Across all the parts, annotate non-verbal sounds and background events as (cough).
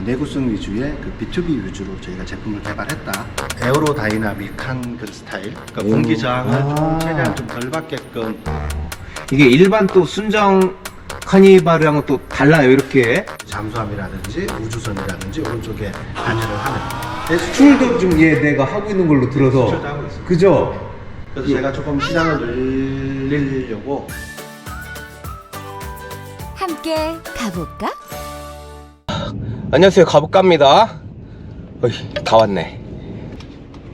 어, 내구성 위주의 그 B2B 위주로 저희가 제품을 개발했다. 에어로 다이나믹한 그 스타일. 그러니까 공기 저항을 아. 좀 최대한 좀 덜 받게끔 이게 일반 또 순정 카니발이랑은 또 달라요, 이렇게. 잠수함이라든지 우주선이라든지 오른쪽에 단열을 하는. 네, 수출도 좀얘 내가 하고 있는 걸로 들어서. 수출도 하고 있습니다. 그죠? 그래서 제가 조금 시장을 늘리려고 함께 가볼까? 안녕하세요. 가볼까입니다. 어이 다 왔네.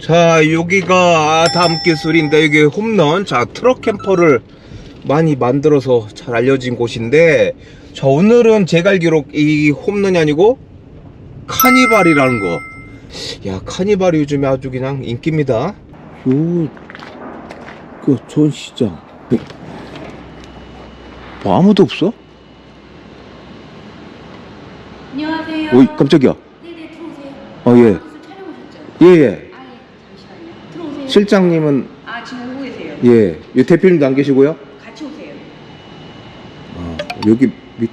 자 여기가 다음 기술인데 여기 홈런 자 트럭 캠퍼를 많이 만들어서 잘 알려진 곳인데 자 오늘은 제가 알기로 이 홈런이 아니고 카니발이라는 거야 카니발이 요즘에 아주 그냥 인기입니다. 요그 전시장. 뭐 아무도 없어? 어이 깜짝이야 네네 들어오세요. 어, 예. 무슨 촬영 오셨죠? 예 예 아 예. 잠시만요. 들어오세요. 실장님은 아 지금 오고 계세요. 예, 이 대표님도 안 계시고요. 같이 오세요. 아, 여기 밑,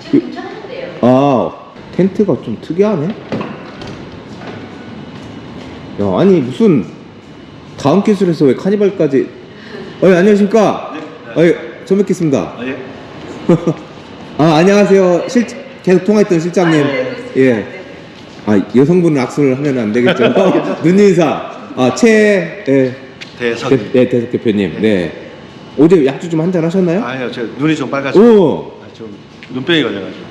지금 괜찮으신데요? 아, 텐트가 좀 특이하네. 야, 아니 무슨 다음 기술에서 왜 카니발까지? 어, 예, 안녕하십니까? 어, 예, 처음 뵙겠습니다. 예. 아, 안녕하세요. 실 계속 통화했던 실장님. 예. 아, 여성분은 악수를 하면 안 되겠죠. (laughs) (laughs) 눈 인사. 아, 최, 예, 대선. 대, 네, 대석 대표님. 네. 어제 약주 좀 한잔 하셨나요? 아니요, 제 눈이 좀 빨가지고 오. 아, 좀 눈병이 걸려가지고.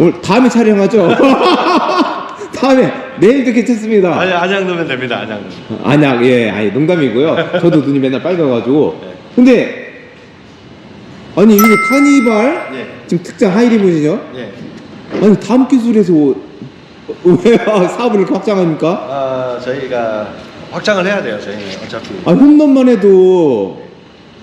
오늘 다음에 촬영하죠. (laughs) 다음에 내일도 괜찮습니다. 아니 안약 넣으면 됩니다. 안약 넣으면. 안약 예, 아니 농담이고요. 저도 눈이 맨날 빨개가지고. 네. 근데 아니 이게 카니발 예. 지금 특장 하이리무진이요? 예. 아니 다음 기술에서 왜 (laughs) 사업을 이렇게 확장합니까? 아 저희가 확장을 해야 돼요. 저희는 어차피. 아 홈런만 해도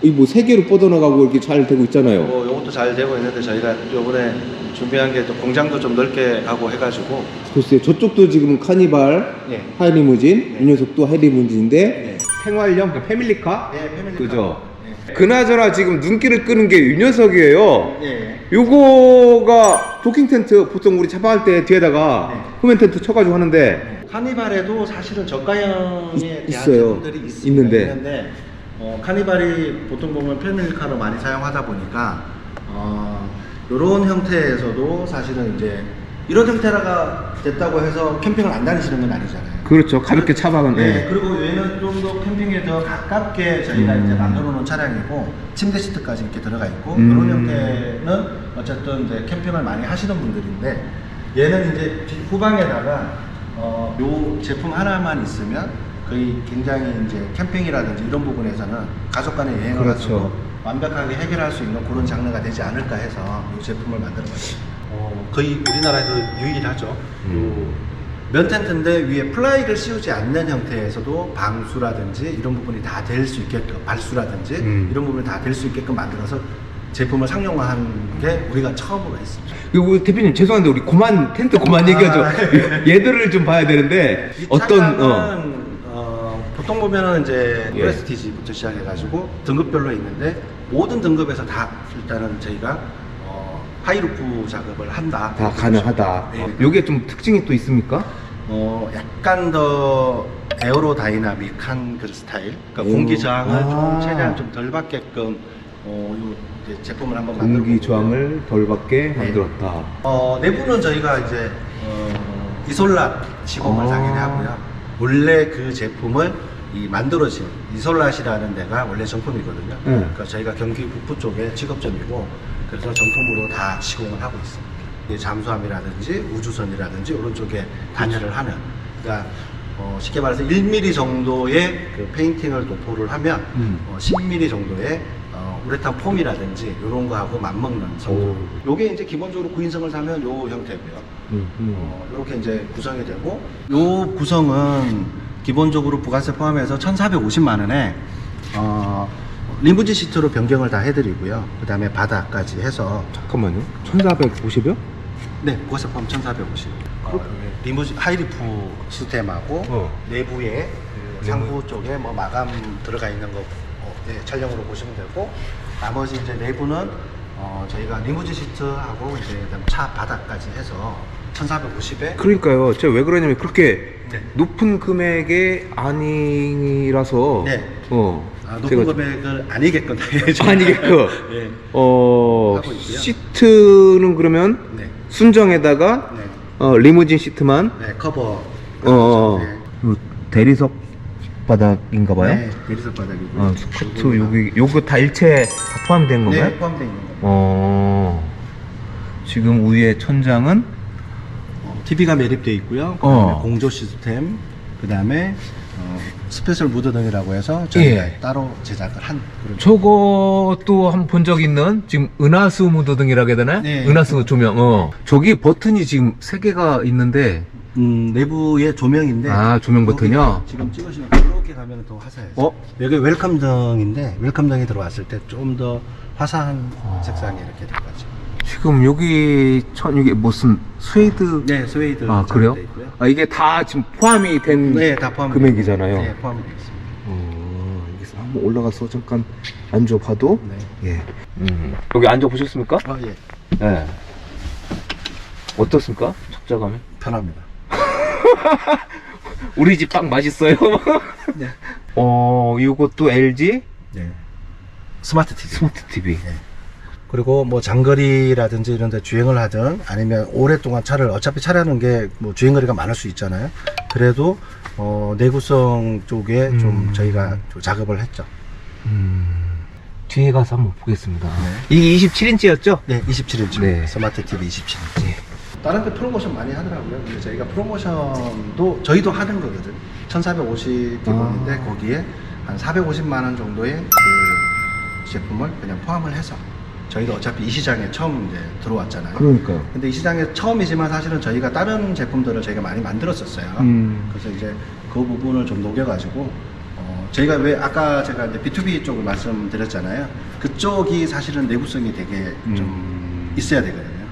이 뭐 세계로 뻗어나가고 이렇게 잘 되고 있잖아요. 뭐 이것도 잘 되고 있는데 저희가 이번에 준비한 게 또 공장도 좀 넓게 하고 해가지고. 글쎄요, 저쪽도 지금 카니발 예. 하이리무진, 네. 이 녀석도 하이리무진인데 예. 생활형 그 패밀리카? 예, 패밀리카. 그죠? 예. 그나저나 지금 눈길을 끄는 게 이 녀석이에요. 예. 요거가 도킹 텐트 보통 우리 차박할 때 뒤에다가 네. 후면 텐트 쳐가지고 하는데 카니발에도 사실은 저가형에 있- 대한 있어요. 제품들이 있습니다. 있는데. 있는데 어, 카니발이 보통 보면 패밀리카로 많이 사용하다 보니까 어, 이런 형태에서도 사실은 이제 이런 형태가 됐다고 해서 캠핑을 안 다니시는 건 아니잖아요. 그렇죠. 가볍게 차박은 네, 예. 그리고 얘는 좀 더 캠핑에 더 가깝게 저희가 음. 이제 만들어 놓은 차량이고 침대 시트까지 이렇게 들어가 있고 음. 이런 형태는 어쨌든 이제 캠핑을 많이 하시는 분들인데 얘는 이제 뒤- 후방에다가 어, 요 제품 하나만 있으면 거의 굉장히 이제 캠핑이라든지 이런 부분에서는 가족 간의 여행을 그렇죠. 가서도 완벽하게 해결할 수 있는 그런 장르가 되지 않을까 해서 이 제품을 만들어봤습니다. 어, 거의 우리나라에서 유일하죠. 음. 면 텐트인데 위에 플라이를 씌우지 않는 형태에서도 방수라든지 이런 부분이 다 될 수 있게끔 발수라든지 음. 이런 부분이 다 될 수 있게끔 만들어서 제품을 상용화한 게 우리가 처음으로 했습니다. 그리고 대표님 죄송한데 우리 그만 텐트 그만 아, 얘기하죠. (laughs) 얘들을 좀 봐야 되는데 이 어떤 어 어, 보통 보면은 이제 예. 프레스티지부터 시작해가지고 등급별로 있는데 모든 등급에서 다 일단은 저희가 어, 하이루프 작업을 한다. 다 가능하다. 네. 요게 좀 특징이 또 있습니까? 어, 약간 더 에어로 다이나믹한 그 스타일. 그러니까 오. 공기 저항을 아. 좀 최대한 좀 덜 받게끔 어, 요 이제 제품을 한번 만들어 공기 저항을 덜 받게 만들었다. 어, 내부는 저희가 이제 어, 이솔랏 시공을 아. 당연히 하고요. 원래 그 제품을 이 만들어진 이솔랏이라는 데가 원래 정품이거든요. 네. 그러니까 저희가 경기 북부 쪽에 직업점이고 그래서 정품으로 다 시공을 하고 있습니다. 잠수함이라든지 우주선이라든지 오른쪽에 단열을 하는 그러니까 어, 쉽게 말해서 1mm 정도의 그 페인팅을 도포를 하면 음. 어, 10mm 정도의 어, 우레탄 폼이라든지 이런 거하고 맞먹는. 오. 요게 이제 기본적으로 구인성을 사면 요 형태고요. 음, 음. 어, 이렇게 이제 구성이 되고 요 구성은 기본적으로 부가세 포함해서 1,450만 원에 어, 리무진 시트로 변경을 다 해드리고요. 그 다음에 바닥까지 해서 잠깐만요. 1450이요? 네 부가세 포함 1,450. 어, 리무진 하이리프 시스템하고 어. 내부에 그 내부. 상부 쪽에 뭐 마감 들어가 있는 거 어, 네, 촬영으로 보시면 되고 나머지 이제 내부는 어, 저희가 리무진 시트하고 이제 차 바닥까지 해서 1450에 그러니까요. 제가 왜 그러냐면 그렇게 네. 높은 금액의 아니라서 네. 어 아, 높은 제가 금액을 아니겠건 (laughs) 아니겠고 (laughs) 예. 어 하고 있고요. 시트는 그러면 네. 순정에다가 네. 어, 리무진 시트만 네, 커버. 어, 어. 네. 요 대리석 바닥인가 봐요. 네, 대리석 바닥이고. 어, 스커트 여기 요거 다 일체 다 포함된 건가요? 네, 포함되어 있는 거. 어. 지금 위에 천장은 어, TV가 매립되어 있고요. 그다음에 어. 공조 시스템, 그다음에 어, 스페셜 무드 등이라고 해서 저희가 예. 따로 제작을 한 그런. 저것도 한번적 있는 지금 은하수 무드 등이라고 해야 되나? 네. 은하수 조명. 어. 저기 버튼이 지금 세 개가 있는데 음, 내부의 조명인데. 아, 조명 버튼이요? 여기 지금 찍으시면 이렇게 가면 더 화사해요. 어? 여기 웰컴 등인데 웰컴 등이 들어왔을 때 좀 더 화사한 아. 색상이 이렇게 들어가죠. 지금 여기 천 이게 무슨 스웨이드 네, 스웨이드. 아 그래요? 아 이게 다 지금 포함이 된 네, 다 포함. 금액이잖아요. 네, 포함이 되어 있습니다. 어, 여기서 한번 올라가서 잠깐 앉아봐도 네. 예. 음. 여기 앉아 보셨습니까? 아, 예. 예. 어떻습니까? 착자감이? 편합니다. (laughs) 우리 집 빵 맛있어요. (laughs) 네. 어, 이것도 LG 네. 스마트 TV. 스마트 TV. 그리고 뭐 장거리라든지 이런 데 주행을 하든 아니면 오랫동안 차를 어차피 차라는 게 뭐 주행거리가 많을 수 있잖아요. 그래도 어 내구성 쪽에 좀 음. 저희가 좀 작업을 했죠. 음. 뒤에 가서 한번 보겠습니다. 네. 이게 27인치였죠? 네, 27인치. 네. 스마트 TV 27인치. 다른 데 프로모션 많이 하더라고요. 근데 저희가 프로모션도 저희도 하는 거거든. 1450 기본인데 아. 거기에 한 450만 원 정도의 그 제품을 그냥 포함을 해서 저희도 어차피 이 시장에 처음 이제 들어왔잖아요. 그러니까요. 근데 이 시장에 처음이지만 사실은 저희가 다른 제품들을 저희가 많이 만들었었어요. 음. 그래서 이제 그 부분을 좀 녹여가지고 어, 저희가 왜 아까 제가 이제 B2B 쪽을 말씀드렸잖아요. 그쪽이 사실은 내구성이 되게 좀 음. 있어야 되거든요.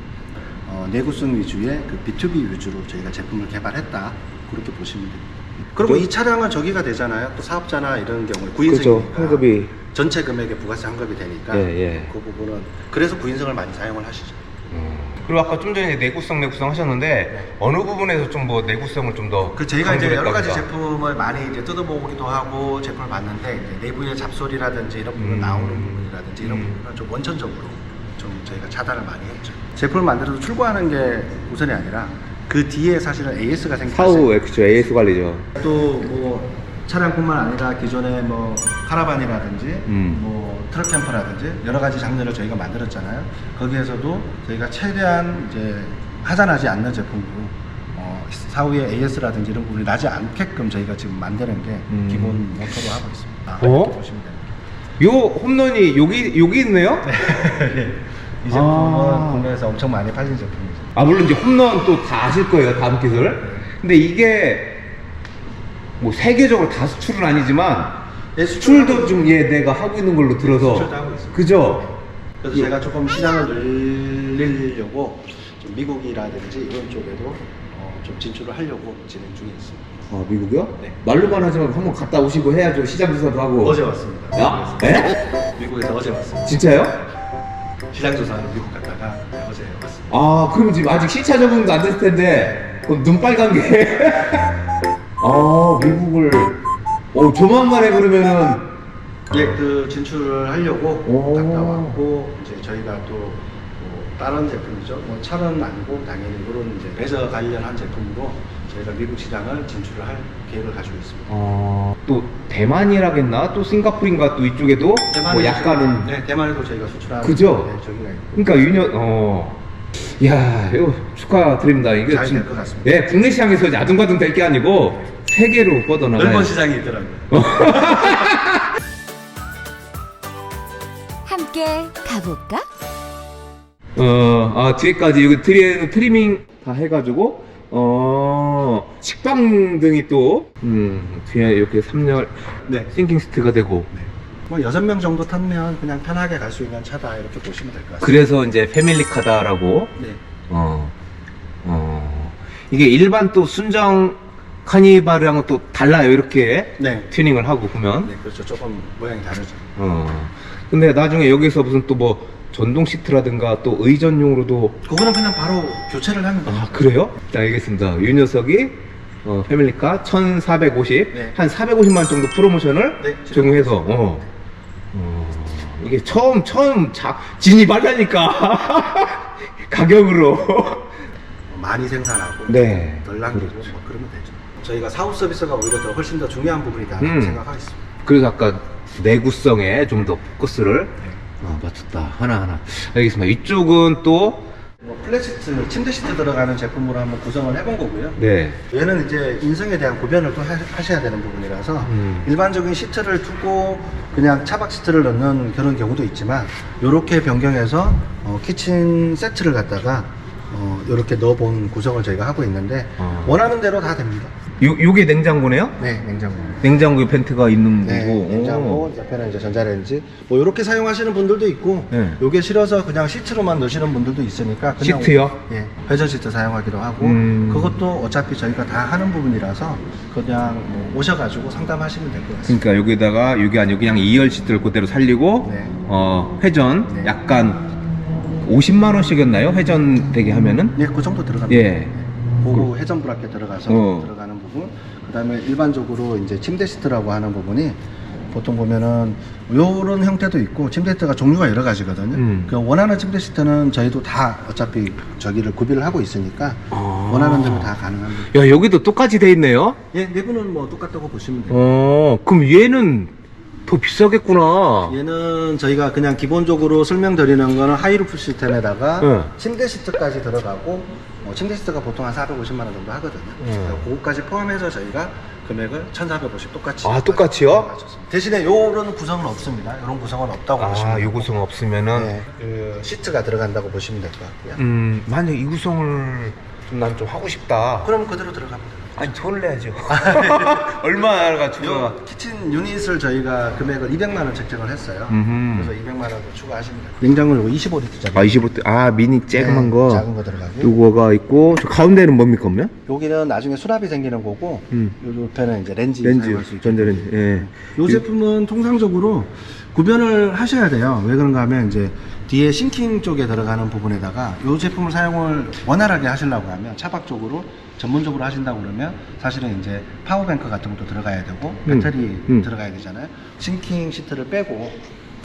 어, 내구성 위주의 그 B2B 위주로 저희가 제품을 개발했다. 그렇게 보시면 됩니다. 그리고 이 차량은 저기가 되잖아요. 또 사업자나 이런 경우에 구인승이니까 그죠. 환급이. 전체 금액에 부가세 환급이 되니까 예, 예. 그 부분은 그래서 구인승을 많이 사용을 하시죠. 그리고 아까 좀 전에 내구성 내구성 하셨는데 어느 부분에서 좀 뭐 내구성을 좀 더 그 저희가 이제 여러 가지 제품을 많이 이제 뜯어보기도 하고 제품을 봤는데 이제 내부의 잡소리라든지 이런 부분 음. 나오는 부분이라든지 이런 음. 부분은 좀 원천적으로 좀 저희가 차단을 많이 했죠. 제품을 만들어서 출고하는 게 우선이 아니라 그 뒤에 사실은 AS가 생겼어요. 사후 엑스죠 AS 관리죠. 또뭐 차량뿐만 아니라 기존의 뭐 카라반이라든지 음. 뭐 트럭 캠퍼라든지 여러 가지 장르를 저희가 만들었잖아요. 거기에서도 저희가 최대한 이제 하산하지 않는 제품으로 어, 사후에 AS라든지 이런 부분이 나지 않게끔 저희가 지금 만드는 게 음. 기본 모토로 하고 있습니다. 어? 이렇게 보시면 됩니다. 요 홈런이 여기 여기 있네요. (laughs) 이 제품은 아. 국내에서 엄청 많이 팔린 제품이죠. 아 물론 이제 홈런 또 다 아실 거예요 다음 기술. 근데 이게 뭐 세계적으로 다 수출은 아니지만 예, 수출도 좀얘 내가 하고 있는 걸로 들어서 수출도 하고 있습니다. 그죠? 그래서 제가 조금 시장을 늘리려고 좀 미국이라든지 이런 쪽에도 어, 좀 진출을 하려고 진행 중에 있습니다. 아 미국이요? 네. 말로만 하지만 한번 갔다 오시고 해야죠 시장 조사도 하고. 어제 왔습니다. 야? 에? 미국에서 어제 왔습니다. 진짜요? 시장 조사하러 미국 갔다가 어제 왔습니다. 아, 그럼 지금 아직 시차 적응도 안 됐을 텐데, 그럼 눈 빨간 게. (laughs) 아, 미국을. 어, 조만간에 그러면은. 예, 그 진출을 하려고 오. 갔다 왔고 이제 저희가 또 뭐 다른 제품이죠. 뭐 차는 아니고 당연히 이런 이제 레저 관련한 제품으로 저희가 미국 시장을 진출을 할 계획을 가지고 있습니다. 어, 또 대만이라겠나? 또 싱가포르인가 또 이쪽에도 뭐 대만에도 약간은. 저희가- 네, 대만에도 저희가 수출하는 그죠? 네, 저기가 있고. 그러니까 유년, 어. 야, 이거 축하드립니다. 이게 잘 지금- 될것 같습니다. 예, 국내 시장에서 야둥가둥 될게 아니고 세계로 뻗어나가야 넓은 시장이 있더라고요. (laughs) 함께 가볼까? 어, 아, 뒤에까지 여기 트리, 트리밍 다 해가지고, 어, 식빵 등이 또, 음, 뒤에 이렇게 3열 네. 싱킹 시트가 되고, 뭐 여섯 명 정도 타면 그냥 편하게 갈 수 있는 차다 이렇게 보시면 될 것 같습니다. 그래서 이제 패밀리카다라고, 네. 어, 어, 이게 일반 또 순정 카니발이랑은 또 달라요, 이렇게 네. 튜닝을 하고 보면. 네, 그렇죠. 조금 모양이 다르죠. 어. 근데 나중에 여기서 무슨 또 뭐, 전동 시트라든가 또 의전용으로도 그거는 그냥 바로 교체를 하는 거죠. 아 그래요? 자 알겠습니다. 이 녀석이 어, 패밀리카 1450, 네. 한 450만 정도 프로모션을 네, 적용해서 어. 어, 이게 처음 처음 자, 진입하려니까 (laughs) 가격으로 많이 생산하고 네. 덜 남기고 그렇죠. 뭐 그러면 되죠. 저희가 사후 서비스가 오히려 더 훨씬 더 중요한 부분이다 음. 생각하고 있습니다. 그래서 아까 내구성에 좀 더 포커스를 네. 어, 맞췄다 하나하나 알겠습니다. 이쪽은 또 뭐 플랫시트, 침대 시트 들어가는 제품으로 한번 구성을 해본 거고요. 네. 얘는 이제 인성에 대한 구별을 또 하- 하셔야 되는 부분이라서 음. 일반적인 시트를 두고 그냥 차박 시트를 넣는 그런 경우도 있지만 이렇게 변경해서 어, 키친 세트를 갖다가 어, 이렇게 넣어본 구성을 저희가 하고 있는데 어. 원하는 대로 다 됩니다. 요, 요게 냉장고네요? 네, 냉장고. 냉장고에 펜트가 있는 네, 거고. 냉장고, 옆에는 이제 전자레인지. 뭐 이렇게 사용하시는 분들도 있고, 네. 요게 싫어서 그냥 시트로만 넣으시는 분들도 있으니까. 그냥 시트요? 예, 회전 시트 사용하기도 하고, 음. 그것도 어차피 저희가 다 하는 부분이라서 그냥 뭐 오셔가지고 상담하시면 될 것 같습니다. 그러니까 여기다가 여기 아니고 그냥 2열 시트를 그대로 살리고 네. 어, 회전 네. 약간 50만 원씩이었나요? 회전 되게 하면은? 예, 그 정도 들어갑니다. 예. 그거 회전 브라켓 들어가서 어. 들어가는 부분. 그 다음에 일반적으로 이제 침대 시트라고 하는 부분이 보통 보면은 요런 형태도 있고 침대 시트가 종류가 여러 가지거든요. 음. 그 원하는 침대 시트는 저희도 다 어차피 저기를 구비를 하고 있으니까 아. 원하는 대로 다 가능합니다. 야, 여기도 똑같이 돼 있네요? 예, 내부는 뭐 똑같다고 보시면 돼요. 어, 그럼 얘는 더 비싸겠구나. 얘는 저희가 그냥 기본적으로 설명드리는 거는 하이루프 시스템에다가 네. 침대 시트까지 들어가고 어, 침대 시트가 보통 한 450만 원 정도 하거든요. 네. 그거까지 포함해서 저희가 금액을 1,450 똑같이 아, 똑같이요? 네, 맞췄습니다. 대신에 요런 구성은 없습니다. 요런 구성은 없다고 보시면 아, 돼요. 요 구성 없으면은 네, 그 시트가 들어간다고 보시면 될 것 같고요. 음, 만약 이 구성을 좀 난 좀 하고 싶다. 그럼 그대로 들어갑니다. 아니, 돈을 내야죠. (laughs) (laughs) 얼마가 추가? 요 키친 유닛을 저희가 금액을 200만 원 책정을 했어요. 음흠. 그래서 200만 원을 추가하시면 돼요. 냉장고 요거 25리터짜리. 아, 25대, 아, 미니 쬐그만 거. 네, 작은 거 들어가고요. 요거가 있고, 저 가운데는 뭡니까, 그러면? 여기는 나중에 수납이 생기는 거고 음. 요 옆에는 이제 렌즈, 렌즈, 사용할 수 있게. 전자레인지, 예. 요 제품은 통상적으로 구별을 하셔야 돼요. 왜 그런가 하면 이제 뒤에 싱킹 쪽에 들어가는 부분에다가 요 제품을 사용을 원활하게 하시려고 하면 차박 쪽으로 전문적으로 하신다고 그러면 사실은 이제 파워뱅크 같은 것도 들어가야 되고 음, 배터리 음. 들어가야 되잖아요. 싱킹 시트를 빼고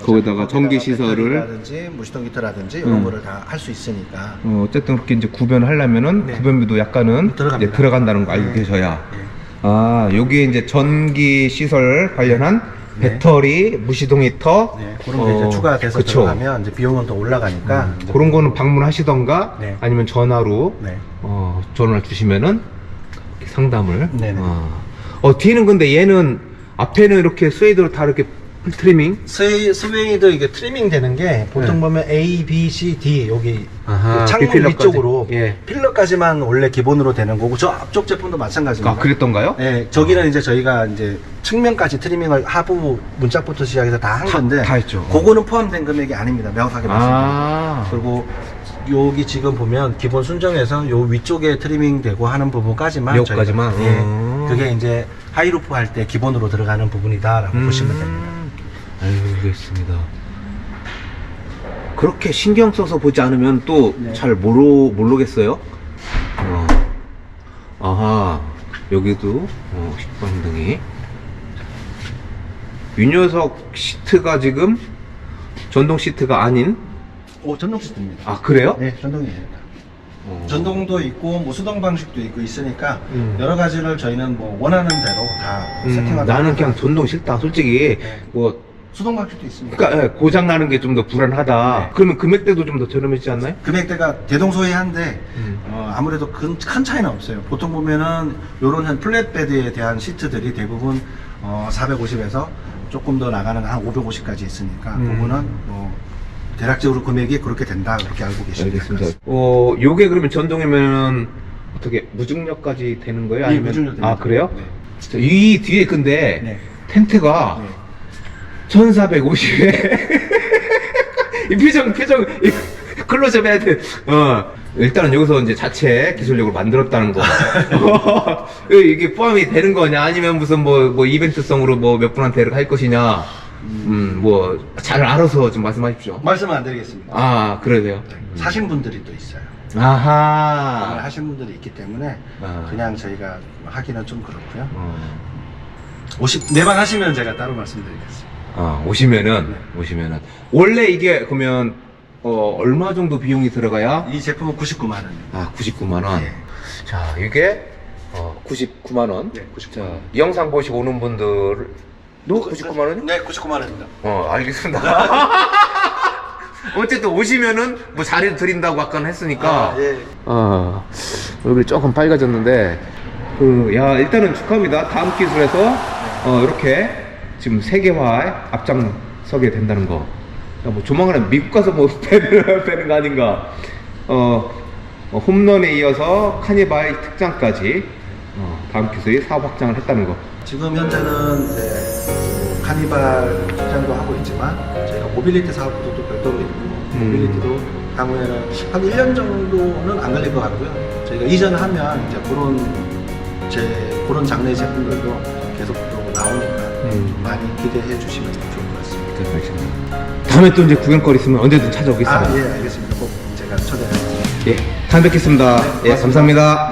거기다가 전기 시설을- 배터리라든지 무시동 히터라든지 이런 음. 거를 다 할 수 있으니까 어, 어쨌든 그렇게 이제 구변하려면은 네. 구변비도 약간은 들어갑니다. 이제 들어간다는 거 알고 네. 계셔야. 네. 아, 여기에 이제 전기 시설 관련한 네. 배터리, 무시동 히터. 네, 그런 게 이제 추가돼서 어, 그쵸. 들어가면 이제 비용은 더 올라가니까 이제 그런 거는 방문하시던가 네. 아니면 전화로 네. 어, 전화를 주시면은 이렇게 상담을. 네네. 어. 어, 뒤는 근데 얘는 앞에는 이렇게 스웨이드로 다 이렇게 풀 트리밍. 스웨이, 스웨이드 이게 트리밍 되는 게 보통 네. 보면 A, B, C, D 여기 아하, 그 창문 필러까지. 위쪽으로 예. 필러까지만 원래 기본으로 되는 거고 저 앞쪽 제품도 마찬가지입니다. 아, 그랬던가요? 네, 저기는 이제 저희가 이제 측면까지 트리밍을 하부 문짝부터 시작해서 다한 다- 건데 다 했죠. 그거는 포함된 금액이 아닙니다. 명확하게 말씀드리면. 아. 그리고 여기 지금 보면 기본 순정에서 요 위쪽에 트리밍 되고 하는 부분까지만 여기까지만? 저희가- 예, 음. 그게 이제 하이루프 할 때 기본으로 들어가는 부분이다라고 음. 보시면 됩니다. 알겠습니다. 그렇게 신경 써서 보지 않으면 또 네. 잘 모르, 모르겠어요. 어. 아하, 여기도 어, 식빵등이. 이 녀석 시트가 지금 전동 시트가 아닌? 오, 전동 시스템입니다. 아, 그래요? 네, 전동이에요. 어. 전동도 있고 뭐 수동 방식도 있고 있으니까 음. 여러 가지를 저희는 뭐 원하는 대로 다 음, 세팅하다. 나는 그냥 전동 싫다. 솔직히, 네. 뭐, 수동 방식도 있습니다. 그러니까 예, 고장 나는 게 좀 더 불안하다. 네. 그러면 금액대도 좀 더 저렴해지지 않나요? 금액대가 대동소이한데 음. 어, 아무래도 큰, 큰 차이는 없어요. 보통 보면은 요런 한 플랫베드에 대한 시트들이 대부분 어, 450에서 조금 더 나가는 한 550까지 있으니까 음. 그거는 뭐 대략적으로 금액이 그렇게 된다 그렇게 알고 계시면 될것 알겠습니다. 같습니다. 어, 요게 그러면 전동이면 어떻게 무중력까지 되는 거예요? 예, 아니면 무중력 됩니다. 아 그래요? 네. 자, 이 뒤에 근데 네. 텐트가 네. 1450에 (laughs) 이 표정 표정 이 클로즈업 해야 돼. 어. 일단은 여기서 이제 자체 기술력으로 만들었다는 거. (laughs) 이게 포함이 되는 거냐? 아니면 무슨 뭐, 뭐 이벤트성으로 뭐 몇 분한테 할 것이냐? 음, 뭐, 잘 알아서 좀 말씀하십시오. 말씀 안 드리겠습니다. 아, 그러세요? 사신 분들이 또 있어요. 아하. 하신 분들이 있기 때문에 아. 그냥 저희가 하기는 좀 그렇고요. 어, 50, 네방 하시면 제가 따로 말씀드리겠습니다. 아, 오시면은, 오시면은. 원래 이게, 그러면, 어, 얼마 정도 비용이 들어가야? 이 제품은 99만 원입니다. 아, 99만원. 예. 자, 이게, 어, 99만 원. 네, 99만 자, 원. 이 영상 보시고 오는 분들, 도 99만 원이? 네, 99만 원입니다. 어, 알겠습니다. (laughs) 어쨌든 오시면은 뭐 자리를 드린다고 아까 했으니까. 아, 예. 어, 얼굴이 조금 빨개졌는데, 그, 야, 일단은 축하합니다. 다음 기술에서, 어, 이렇게 지금 세계화에 앞장서게 된다는 거. 야, 뭐 조만간에 미국 가서 뭐 (laughs) 빼는, 빼는 거 아닌가. 어, 어, 홈런에 이어서 카니발 특장까지, 어, 다음 기술이 사업 확장을 했다는 거. 지금 현재는 그 카니발 출장도 하고 있지만 저희가 모빌리티 사업도 또 별도로 있고 음. 모빌리티도 향후에는 한 1년 정도는 안 걸릴 것 같고요. 저희가 이전하면 이제 그런 제 그런 장르의 제품들도 음. 많이 기대해 주시면 좋을 것 같습니다. 네, 알겠습니다. 다음에 또 이제 구경거리 있으면 언제든 찾아오겠습니다. 아, 예, 알겠습니다. 꼭 제가 초대해 예, 잘 뵙겠습니다. 예, 감사합니다.